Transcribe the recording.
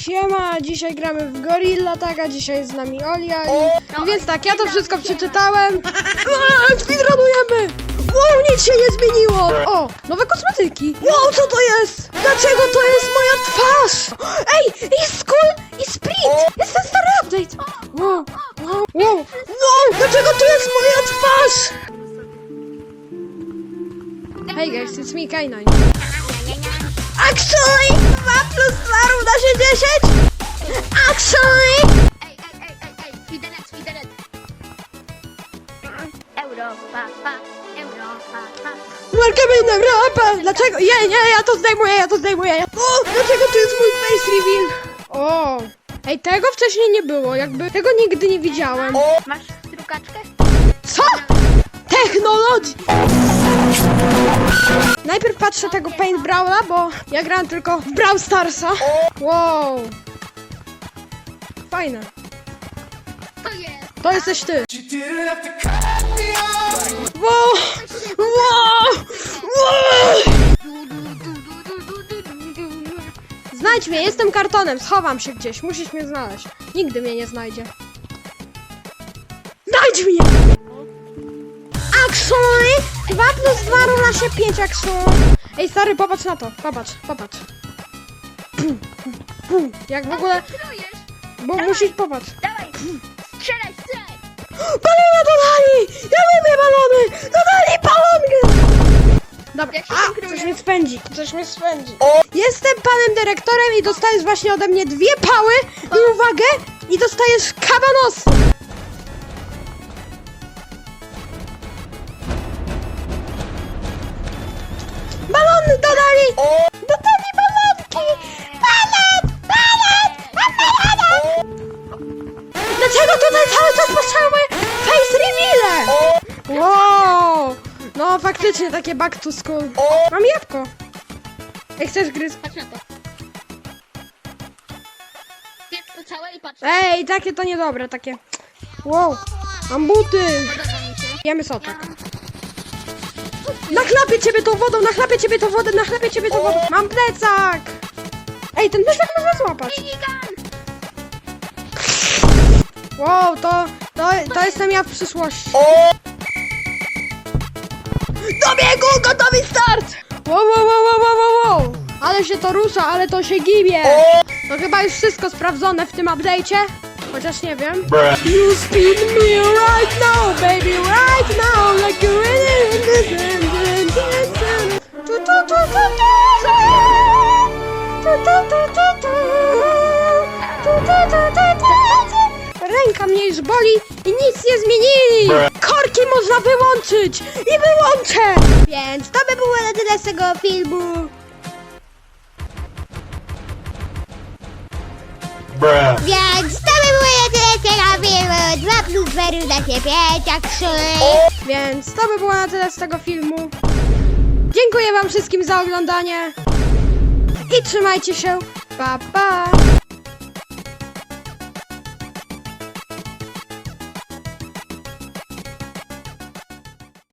Siema, dzisiaj gramy w Gorilla Taga, dzisiaj jest z nami Olia i... No więc tak, ja to wszystko przeczytałem. A, Speedrunujemy! Wow, nic się nie zmieniło! O, nowe kosmetyki! Wow, co to jest? Dlaczego to jest moja twarz? Ej, jest Skull i Sprint! Jest ten stary update! Wow, wow, wow, wow, dlaczego to jest moja twarz? Hey guys, it's me, K9. Actually, 10? Actually! Ej, ej, ej, ej, ej, widelec, widelec. Europa, pa, Europa, pa. Welcome in Europa! Dlaczego? Nie, nie, ja to zdejmuję, ja to zdejmuję. O, dlaczego tu jest mój face reveal? O, ej, tego wcześniej nie było, jakby tego nigdy nie widziałem. Masz trukaczkę? Co? Technologii! Najpierw patrzę tego Paint Brawla, bo ja grałem tylko w Brawl Starsa. Wow. Fajne. To jest. Jesteś ty. Wow. Wow. wow. Znajdź mnie, jestem kartonem, schowam się gdzieś, musisz mnie znaleźć. Nigdy mnie nie znajdzie. Znajdź mnie! Actually, 2 plus 2 równa się 5 actually. Ej stary, popatrz na to, popatrz, popatrz. Jak w ogóle, bo musisz popatrz. Dawaj, strzelaj, strzelaj. Balony dodali! Ja lubię balony! Dodali balony! Dobra, Jak się a, coś mnie spędzi, coś mnie spędzi. Jestem panem dyrektorem i dostajesz właśnie ode mnie dwie pały i uwagę, i dostajesz kabanosy. Dodali! Dodali balonki! Balon! Balon! Balon! Dlaczego tutaj cały czas patrzyły moje face reveale? Wow! No faktycznie takie back to school. Mam jabłko. Jak chcesz gryz? Patrz na to. Zjedz to całe i patrz. Ej, takie to niedobre, takie. Wow, mam buty. Podoba mi się. Jemy soczek. Nachlapię ciebie tą wodą, nachlapię ciebie tą wodę, nachlapię ciebie tą wodą. Mam plecak. Ej, ten plecak można złapać. Wow, to, to, to jestem ja w przyszłości. Do biegu, gotowy start! Wow, wow, wow, wow, wow, wow, wow. Ale się to rusza, ale to się gibie. To chyba już wszystko sprawdzone w tym update'cie. Chociaż nie wiem. You spin me right now, i nic nie zmienili! Korki można wyłączyć! I wyłączę! Więc to by było na tyle z tego filmu. Bruh. Więc to by było na tyle z tego filmu. 2 plus 2 równa się 5, jak szły. Więc to by było na tyle z tego filmu. Dziękuję wam wszystkim za oglądanie. I trzymajcie się. Pa, pa.